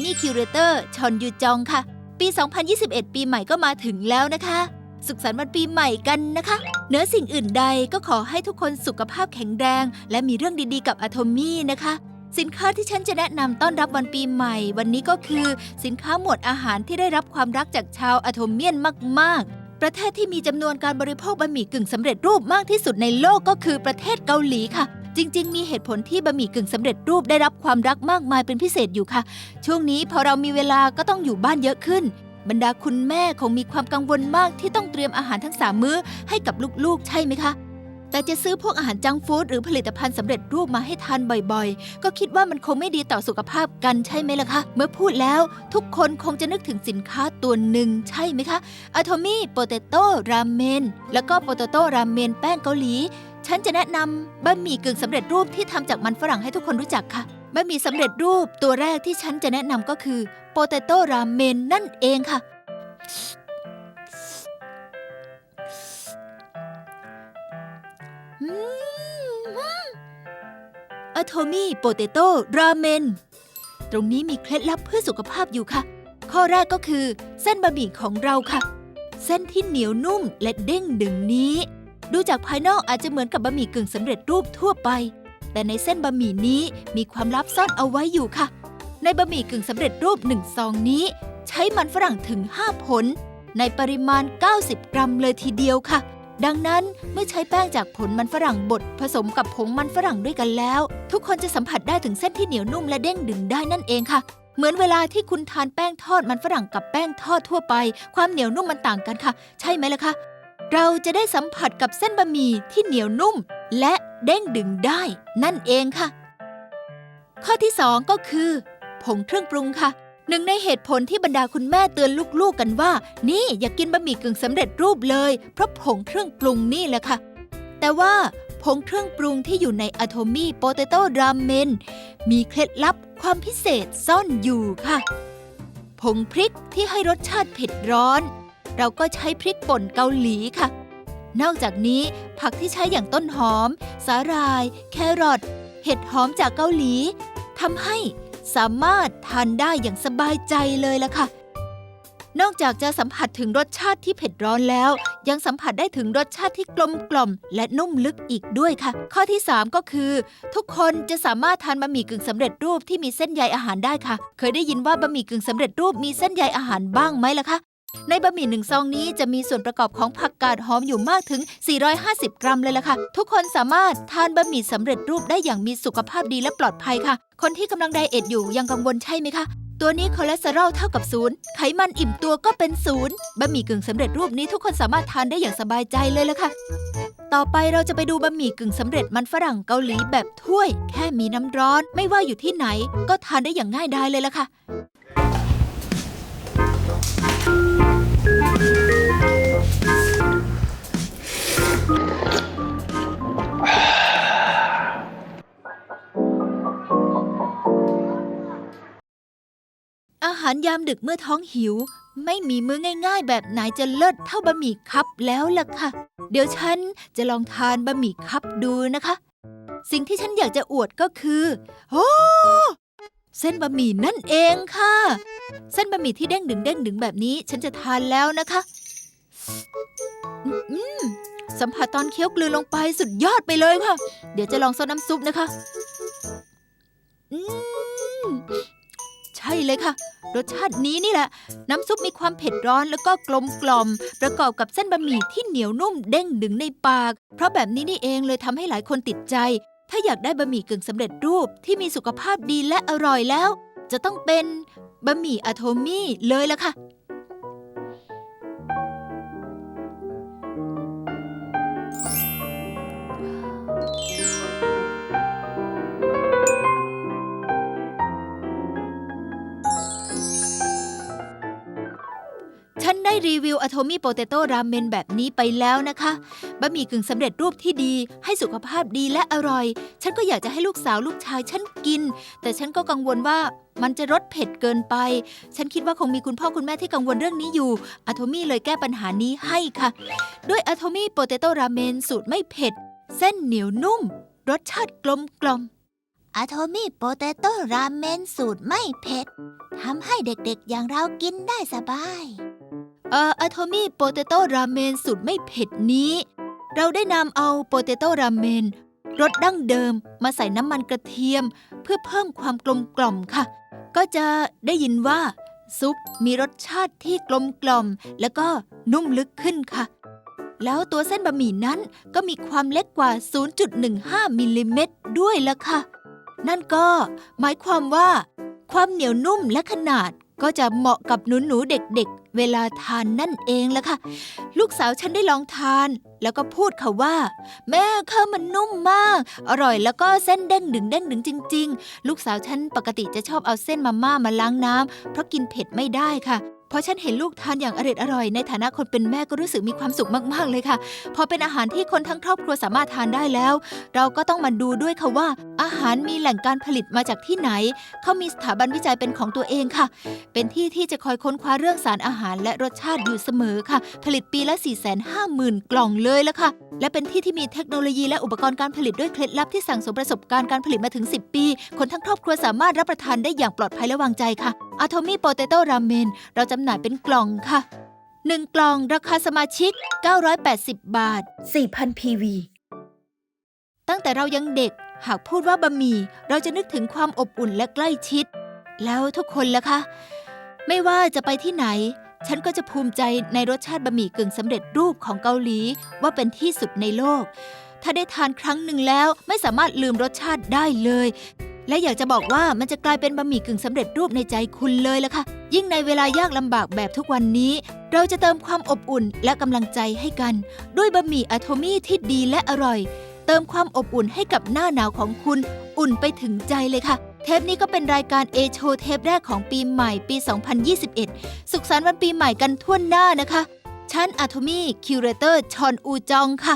Atomy Curator ชอนยูจองค่ะ ปี 2021 ปีใหม่ก็มาถึงแล้วนะคะ สุขสันต์วันปีใหม่กันนะคะเหนือสิ่งอื่นใดก็ขอให้ทุกคนสุขภาพแข็งแรง และมีเรื่องดีๆกับ Atomy นะคะ สินค้าที่ฉันจะแนะนำต้อนรับวันปีใหม่ วันนี้ก็คือ สินค้าหมวดอาหารที่ได้รับความรักจากชาวอะโทเมียนมากๆประเทศที่มีจำนวนการบริโภคบะหมี่กึ่งสำเร็จรูปมากที่สุดในโลกก็คือประเทศเกาหลีค่ะ จริง ๆ มีเหตุผลที่บะหมี่กึ่งสำเร็จรูปได้รับความรักมากมายเป็นพิเศษอยู่ค่ะ ช่วงนี้พอเรามีเวลาก็ต้องอยู่บ้านเยอะขึ้น บรรดาคุณแม่คงมีความกังวลมากที่ต้องเตรียมอาหารทั้งสามมื้อให้กับลูกๆ ใช่ไหมคะแต่จะซื้อพวกอาหารจังฟู้ดหรือผลิตภัณฑ์สำเร็จรูปมาให้ทานบ่อยๆ ก็คิดว่ามันคงไม่ดีต่อสุขภาพกันใช่ไหมล่ะคะ เมื่อพูดแล้วทุกคนคงจะนึกถึงสินค้าตัวหนึ่งใช่ไหมคะอะโทมี่โปเตโต้รามเมน แล้วก็โปเตโต้รามเมนแป้งเกาหลี ฉันจะแนะนำบะหมี่กึ่งสำเร็จรูปที่ทำจากมันฝรั่งให้ทุกคนรู้จักค่ะบะหมี่สำเร็จรูปตัวแรกที่ฉันจะแนะนำก็คือโปเตโต้ราเมนนั่นเองค่ะ อืมอะโทมี่โปเตโต้ราเมน ตรงนี้มีเคล็ดลับเพื่อสุขภาพอยู่ค่ะ ข้อแรกก็คือ เส้นบะหมี่ของเราค่ะ เส้นที่เหนียวนุ่มและเด้งดึงนี้ ดูจากภายนอกอาจจะเหมือนกับบะหมี่กึ่งสำเร็จรูปทั่วไป แต่ในเส้นบะหมี่นี้มีความลับซ่อนเอาไว้อยู่ค่ะ ในบะหมี่กึ่งสำเร็จรูปหนึ่งซองนี้ ใช้มันฝรั่งถึง 5 ผล ในปริมาณ 90 กรัมเลยทีเดียวค่ะ ดังนั้นเมื่อใช้แป้งจากผลมันฝรั่งบดผสมกับผงมันฝรั่งด้วยกันแล้ว ทุกคนจะสัมผัสได้ถึงเส้นที่เหนียวนุ่มและเด้งดึงได้นั่นเองค่ะเหมือนเวลาที่คุณทานแป้งทอดมันฝรั่งกับแป้งทอดทั่วไป ความเหนียวนุ่มมันต่างกันค่ะ ใช่ไหมล่ะคะ เราจะได้สัมผัสกับเส้นบะหมี่ที่เหนียวนุ่ม และเด้งดึงได้ นั่นเองค่ะ ข้อที่2ก็คือ ผงเครื่องปรุงค่ะ หนึ่งในเหตุผลที่บรรดาคุณแม่เตือนลูกๆกันว่า นี่อย่ากกินบะหมี่กึ่งสำเร็จรูปเลย เพราะผงเครื่องปรุงนี่แหละค่ะ แต่ว่าผงเครื่องปรุงที่อยู่ในอะโทมี่โปเตโต้รามเมนมีเคล็ดลับความพิเศษซ่อนอยู่ค่ะ ผงพริกที่ให้รสชาติเผ็ดร้อน เราก็ใช้พริกป่นเกาหลีค่ะ นอกจากนี้ผักที่ใช้อย่างต้นหอม สาหร่าย แครอทเห็ดหอมจากเกาหลีทำให้สามารถทานได้อย่างสบายใจเลยล่ะค่ะ นอกจากจะสัมผัสถึงรสชาติที่เผ็ดร้อนแล้ว ยังสัมผัสได้ถึงรสชาติที่กลมกล่อม และนุ่มลึกอีกด้วยค่ะ ข้อที่ 3 ก็คือ ทุกคนจะสามารถทานบะหมี่กึ่งสำเร็จรูปที่มีเส้นใยอาหารได้ค่ะ เคยได้ยินว่าบะหมี่กึ่งสำเร็จรูปมีเส้นใยอาหารบ้างไหมล่ะคะ ในบะหมี่หนึ่งซองนี้จะมีส่วนประกอบของผักกาดหอมอยู่มากถึง 450 กรัมเลยล่ะค่ะ ทุกคนสามารถทานบะหมี่สำเร็จรูปได้อย่างมีสุขภาพดีและปลอดภัยค่ะ คนที่กำลังไดเอทอยู่ยังกังวลใช่ไหมคะตัวนี้คอเลสเตอรอลเท่ากับศูนย์ไขมันอิ่มตัวก็เป็นศูนย์บะหมี่กึ่งสำเร็จรูปนี้ทุกคนสามารถทานได้อย่างสบายใจเลยล่ะค่ะ ต่อไปเราจะไปดูบะหมี่กึ่งสำเร็จมันฝรั่งเกาหลีแบบถ้วย แค่มีน้ำร้อน ไม่ว่าอยู่ที่ไหน ก็ทานได้อย่างง่ายดายเลยล่ะค่ะ ยามดึกเมื่อท้องหิว ไม่มีมื้อง่ายๆ แบบไหนจะเลิศเท่าบะหมี่คัพแล้วล่ะค่ะ เดี๋ยวฉันจะลองทานบะหมี่คัพดูนะคะ สิ่งที่ฉันอยากจะอวดก็คือโอ้เส้นบะหมี่นั่นเองค่ะ เส้นบะหมี่ที่เด้งดึงเด้งดึงแบบนี้ฉันจะทานแล้วนะคะอืมสัมผัสตอนเคี้ยวกลืนลงไปสุดยอดไปเลยค่ะ เดี๋ยวจะลองซดน้ำซุปนะคะ อืม ช่เลยค่ะ รสชาตินี้นี่แหละ น้ำซุปมีความเผ็ดร้อนแล้วก็กลมกล่อม ประกอบกับเส้นบะหมี่ที่เหนียวนุ่มเด้งดึงในปาก เพราะแบบนี้นี่เองเลยทำให้หลายคนติดใจ ถ้าอยากได้บะหมี่กึ่งสำเร็จรูปที่มีสุขภาพดีและอร่อยแล้ว จะต้องเป็นบะหมี่อะโทมี่เลยละค่ะ รีวิวอะโทมี่โปเตโต้ราเมนแบบนี้ไปแล้วนะคะบะหมี่กึ่งสำเร็จรูปที่ดี ให้สุขภาพดีและอร่อย ฉันก็อยากจะให้ลูกสาวลูกชายฉันกิน แต่ฉันก็กังวลว่ามันจะรสเผ็ดเกินไป ฉันคิดว่าคงมีคุณพ่อคุณแม่ที่กังวลเรื่องนี้อยู่อะโทมี่เลยแก้ปัญหานี้ให้ค่ะ ด้วยอะโทมี่โปเตโต้ราเมนสูตรไม่เผ็ด เส้นเหนียวนุ่ม รสชาติกลมกล่อมอะโทมี่โปเตโต้ราเมนสูตรไม่เผ็ดทำให้เด็กๆอย่างเรากินได้สบาย เอ่ออะโทมี่โปเตโต้ราเมนสูตรไม่เผ็ดนี้ เราได้นำเอาโปเตโต้ราเมนรสดั้งเดิมมาใส่น้ำมันกระเทียม เพื่อเพิ่มความกลมกล่อมค่ะ ก็จะได้ยินว่า ซุปมีรสชาติที่กลมกล่อม แล้วก็นุ่มลึกขึ้นค่ะ แล้วตัวเส้นบะหมี่นั้นก็มีความเล็กกว่า 0.15 มิลลิเมตรด้วยละค่ะ นั่นก็หมายความว่า ความเหนียวนุ่มและขนาดก็จะเหมาะกับหนูหนูเด็ก เวลาทานนั่นเองละค่ะ ลูกสาวฉันได้ลองทาน แล้วก็พูดค่ะว่า แม่ข้าวมันนุ่มมาก อร่อยแล้วก็เส้นเด้งดึงเด้งดึงจริง ๆ ลูกสาวฉันปกติจะชอบเอาเส้นมาม่ามาล้างน้ำเพราะกินเผ็ดไม่ได้ค่ะ พอฉันเห็นลูกทานอย่างอร่อยอร่อย ในฐานะคนเป็นแม่ก็รู้สึกมีความสุขมากๆเลยค่ะ พอเป็นอาหารที่คนทั้งครอบครัวสามารถทานได้แล้ว เราก็ต้องมาดูด้วยค่ะว่า อาหารมีแหล่งการผลิตมาจากที่ไหน เขามีสถาบันวิจัยเป็นของตัวเองค่ะ เป็นที่ที่จะคอยค้นคว้าเรื่องสารอาหารและรสชาติอยู่เสมอค่ะ ผลิตปีละ 4 5 0 0 0 0 กล่องเลยละค่ะ และเป็นที่ที่มีเทคโนโลยีและอุปกรณ์การผลิตด้วยเคล็ดลับที่สั่งสมประสบการณ์การผลิตมาถึง 10 ปี คนทั้งครอบครัวสามารถรับประทานได้อย่างปลอดภัยและวางใจค่ะ อะโทมี่โปเตโต้ราเมนเราจำหน่ายเป็นกล่องค่ะ 1 กล่องราคาสมาชิก 980 บาท 4,000 PV ตั้งแต่เรายังเด็ก หากพูดว่าบะหมี่เราจะนึกถึงความอบอุ่นและใกล้ชิด แล้วทุกคนล่ะคะ ไม่ว่าจะไปที่ไหน ฉันก็จะภูมิใจในรสชาติบะหมี่กึ่งสำเร็จรูปของเกาหลีว่าเป็นที่สุดในโลก ถ้าได้ทานครั้งหนึ่งแล้วไม่สามารถลืมรสชาติได้เลย และอยากจะบอกว่ามันจะกลายเป็นบะหมี่กึ่งสำเร็จรูปในใจคุณเลยล่ะค่ะ ยิ่งในเวลายากลำบากแบบทุกวันนี้ เราจะเติมความอบอุ่นและกำลังใจให้กัน ด้วยบะหมี่อะโทมี่ที่ดีและอร่อย เติมความอบอุ่นให้กับหน้าหนาวของคุณ อุ่นไปถึงใจเลยค่ะ เทปนี้ก็เป็นรายการเอโชเทปแรกของปีใหม่ปี 2021 สุขสันต์วันปีใหม่กันทั่วหน้านะคะฉันอะโทมี่คิวเรเตอร์ชอนอูจองค่ะ